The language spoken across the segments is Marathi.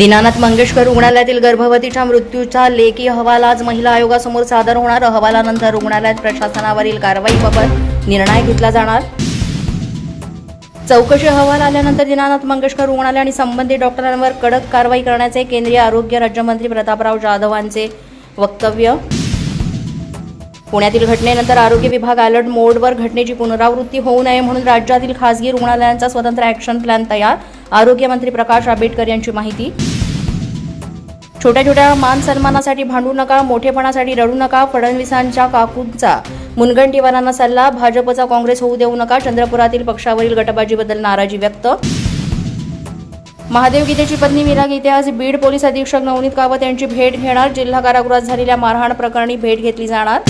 दीनानाथ मंगेशकर रुग्णालयातील गर्भवतीच्या मृत्यूचा लेखी अहवाल आज महिला आयोगासमोर सादर होणार. अहवालानंतर रुग्णालयात प्रशासनावरील कारवाईबाबत निर्णय घेतला जाणार. चौकशी अहवाल आल्यानंतर दीनानाथ मंगेशकर रुग्णालय आणि संबंधित डॉक्टरांवर कडक कारवाई करण्याचे केंद्रीय आरोग्य राज्यमंत्री प्रतापराव जाधवांचे वक्तव्य. पुण्यातील घटनेनंतर आरोग्य विभाग अलर्ट मोडवर घटनेची पुनरावृत्ती होऊ नये म्हणून राज्यातील खासगी रुग्णालयांचा स्वतंत्र ॲक्शन प्लॅन तयार. आरोग्यमंत्री प्रकाश आंबेडकर यांची माहिती. छोट्या छोट्या मान सन्मानासाठी भांडू नका मोठेपणासाठी रडू नका फडणवीसांच्या काकूंचा मुनगंटीवारांना सल्ला भाजपचा काँग्रेस होऊ देऊ नका चंद्रपुरातील पक्षावरील गटबाजीबद्दल नाराजी व्यक्त. महादेव गीतेची पत्नी मीरा गीते आज बीड पोलीस अधीक्षक नवनीत कावत यांची भेट घेणार जिल्हा कारागृहात झालेल्या मारहाण प्रकरणी भेट घेतली जाणार.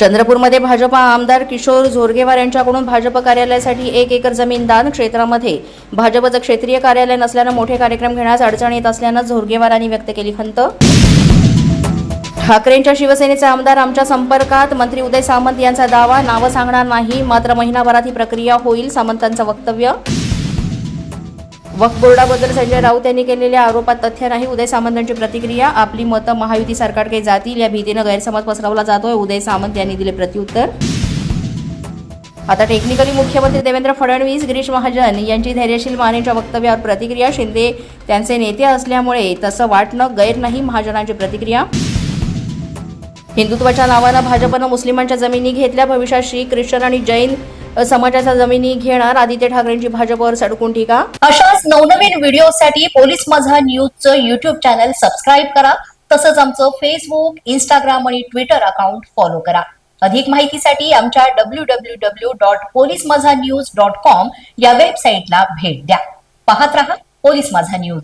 चंद्रपूरमध्ये भाजपा आमदार किशोर झोरगेवार यांच्याकडून भाजप कार्यालयासाठी एक एकर जमीन दान क्षेत्रामध्ये. भाजपचं क्षेत्रीय कार्यालय नसल्यानं मोठे कार्यक्रम घेण्यास अडचण येत असल्यानं झोरगेवारांनी व्यक्त केली खंत. ठाकरेंच्या शिवसेनेचे आमदार आमच्या संपर्कात मंत्री उदय सामंत यांचा दावा नावं सांगणार नाही मात्र महिनाभरात ही प्रक्रिया होईल सामंतांचं वक्तव्य. वक्फ बोर्डाबद्दल संजय राऊत यांनी केलेल्या आरोपात तथ्य नाही. उदय सामंतांची प्रतिक्रिया आपली मतं महायुती सरकारकडे जातील या भीतीनं गैरसमज पसरवला जातोय उदय सामंत यांनी दिले प्रत्युत्तर. आता टेक्निकली मुख्यमंत्री देवेंद्र फडणवीस गिरीश महाजन यांची धैर्यशील मानेच्या वक्तव्यावर प्रतिक्रिया. शिंदे त्यांचे नेते असल्यामुळे तसं वाटणं गैर नाही महाजनांची प्रतिक्रिया. हिंदुत्वाच्या नावानं भाजपनं मुस्लिमांच्या जमिनी घेतल्या. भविष्यात श्री ख्रिश्चन आणि जैन समाजाच्या जमिनी घेणार आदित्य ठाकरेंची भाजपवर सडकून टीका. अशाच नवनवीन व्हिडिओसाठी पोलीस माझा न्यूजचं युट्यूब चॅनल सबस्क्राईब करा. तसंच आमचं फेसबुक इंस्टाग्राम आणि ट्विटर अकाउंट फॉलो करा. अधिक माहितीसाठी आमच्या W W W dot police Majha news dot com या वेबसाईटला भेट द्या. पाहत रहा पोलीस माझा न्यूज